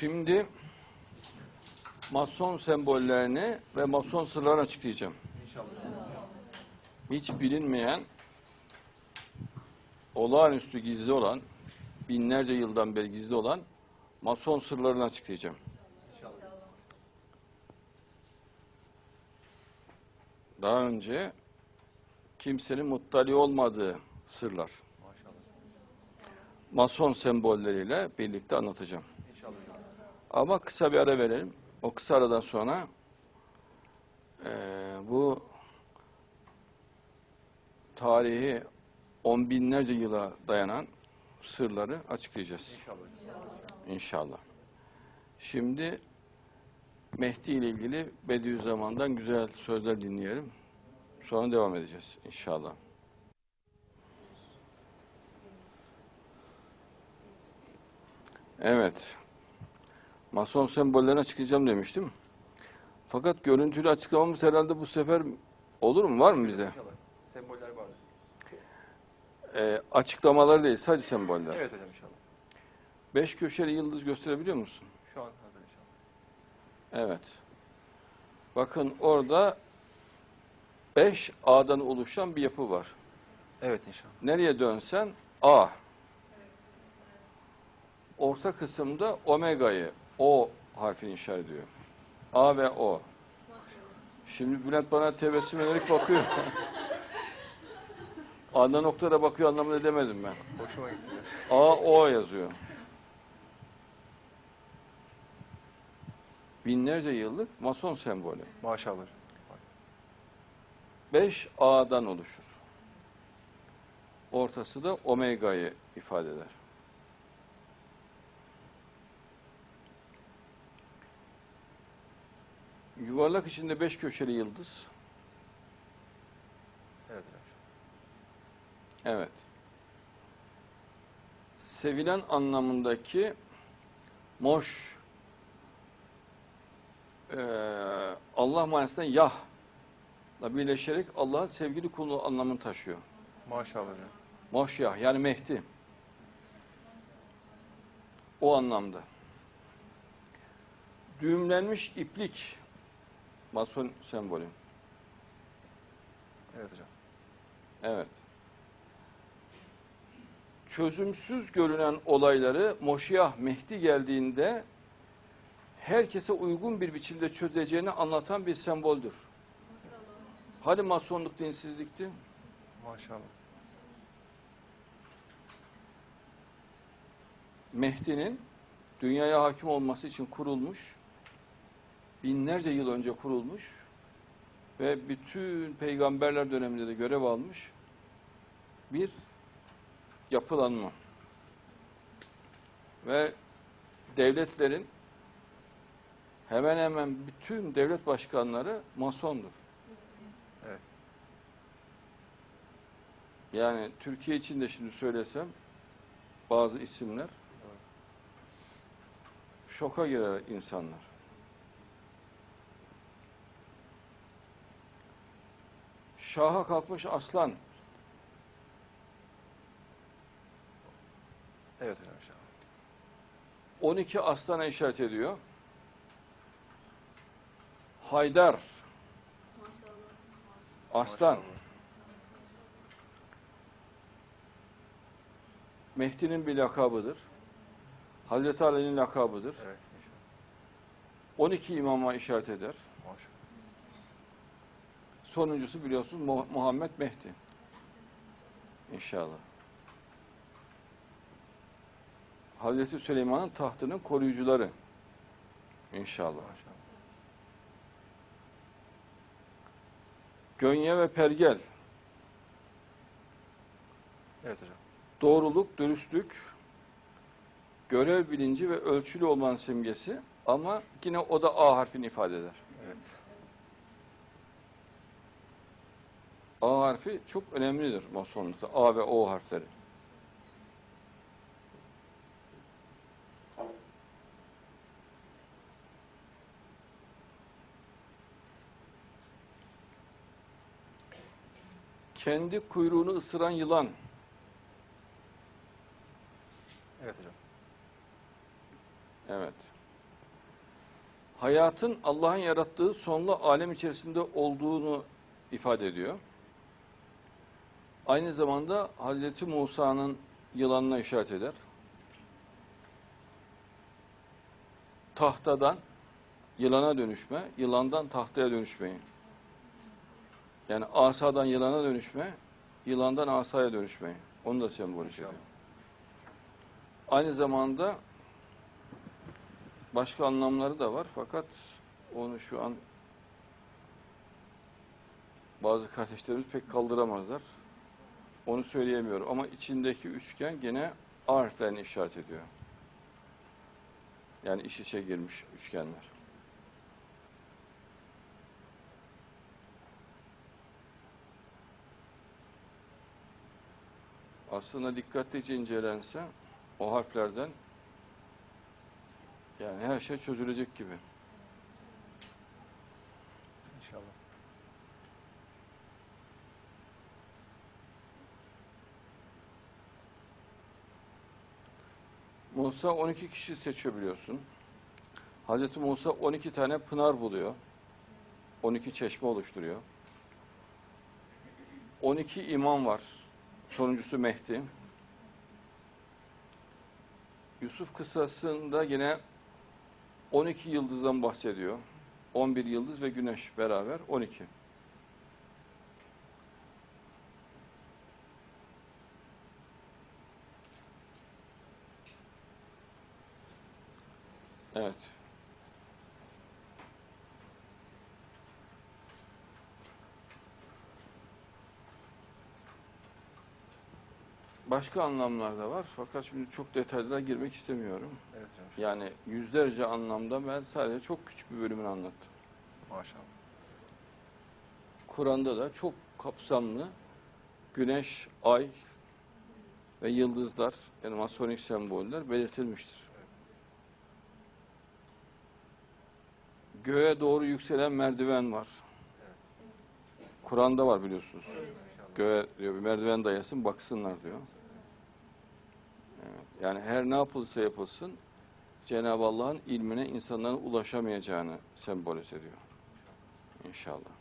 Şimdi mason sembollerini ve mason sırlarını açıklayacağım. Hiç bilinmeyen, olağanüstü gizli olan, binlerce yıldan beri gizli olan mason sırlarını açıklayacağım. Daha önce kimsenin muttali olmadığı sırlar. Mason sembolleriyle birlikte anlatacağım. Ama kısa bir ara verelim. O kısa aradan sonra eee, bu tarihi on binlerce yıla dayanan sırları açıklayacağız. İnşallah. Şimdi Mehdi ile ilgili Bediüzzaman'dan güzel sözler dinleyelim. Sonra devam edeceğiz inşallah. Evet. Mason sembollerini açıklayacağım demiştim. Fakat görüntülü açıklamamız herhalde bu sefer olur mu? Var mı bize? Semboller vardır. Ee, açıklamaları değil, sadece semboller. Evet hocam inşallah. Beş köşeli yıldız gösterebiliyor musun? Şu an hazır inşallah. Evet. Bakın orada beş A'dan oluşan bir yapı var. Evet inşallah. Nereye dönsen A. Orta kısımda omega'yı O harfini işaret ediyor. A ve O. Şimdi Bülent bana tebessüm ederek bakıyor. Ana noktada bakıyor anlamında demedim ben. Hoşuma gitti. A, O yazıyor. Binlerce yıllık mason sembolü. Maşallah. 5 A'dan oluşur. Ortası da omega'yı ifade eder. Yuvarlak içinde beş köşeli yıldız. Evet. Evet. Sevilen anlamındaki moş eee, Allah manasında Yah'la birleşerek Allah'ın sevgili kulu anlamını taşıyor. Maşallah hocam. Moşyah yani Mehdi. O anlamda. Düğümlenmiş iplik mason sembolü. Evet hocam. Evet. Çözümsüz görünen olayları Moşiyah Mehdi geldiğinde herkese uygun bir biçimde çözeceğini anlatan bir semboldür. Hani masonluk dinsizlikti? Maşallah. Mehdi'nin dünyaya hakim olması için kurulmuş, binlerce yıl önce kurulmuş ve bütün peygamberler döneminde de görev almış bir yapılanma. Ve devletlerin hemen hemen bütün devlet başkanları masondur. Evet. Yani Türkiye için de şimdi söylesem bazı isimler şoka girer insanlar. Şaha kalkmış aslan Evet hocam inşallah. 12 aslana işaret ediyor. Haydar aslan Maşallah. Mehdi'nin bir lakabıdır. Hazreti Ali'nin lakabıdır. Evet inşallah. 12 imama işaret eder. Maşallah. Sonuncusu biliyorsunuz Mu- Muhammed Mehdi. İnşallah. Hazreti Süleyman'ın tahtının koruyucuları. İnşallah. Gönye ve Pergel. Evet hocam. Doğruluk, dürüstlük, görev bilinci ve ölçülü olmanın simgesi ama yine o da A harfini ifade eder. Evet. A harfi çok önemlidir masonlukta. A ve O harfleri. Kendi kuyruğunu ısıran yılan. Evet hocam. Evet. hayatın Allah'ın yarattığı sonlu alem içerisinde olduğunu ifade ediyor. Aynı zamanda Hazreti Musa'nın yılanına işaret eder. Tahtadan yılana dönüşme, yılandan tahtaya dönüşmeyi. Yani asadan yılana dönüşme, yılandan asaya dönüşmeyi. Onu da sembolize ediyor. Aynı zamanda başka anlamları da var fakat onu şu an bazı kardeşlerimiz pek kaldıramazlar. Onu söyleyemiyorum ama içindeki üçgen gene A harflerini işaret ediyor. Yani iç içe girmiş üçgenler. Aslında dikkatlice incelense o harflerden yani her şey çözülecek gibi. Musa 12 kişi seçiyor biliyorsun. Hazreti Musa 12 tane pınar buluyor. 12 çeşme oluşturuyor. 12 imam var. Sonuncusu Mehdi. Yusuf kıssasında yine 12 yıldızdan bahsediyor. 11 yıldız ve güneş beraber 12. Evet. Başka anlamlar da var fakat şimdi çok detaylara girmek istemiyorum. Evet hocam. Yani yüzlerce anlamda ben sadece çok küçük bir bölümünü anlattım. Maşallah. Kur'an'da da çok kapsamlı güneş, ay ve yıldızlar yani masonik semboller belirtilmiştir. Göğe doğru yükselen merdiven var. Kur'an'da var biliyorsunuz. Göğe diyor bir merdiven dayasın baksınlar diyor. Evet, yani her ne yapılırsa yapılsın Cenab-ı Allah'ın ilmine insanların ulaşamayacağını sembolize ediyor. İnşallah.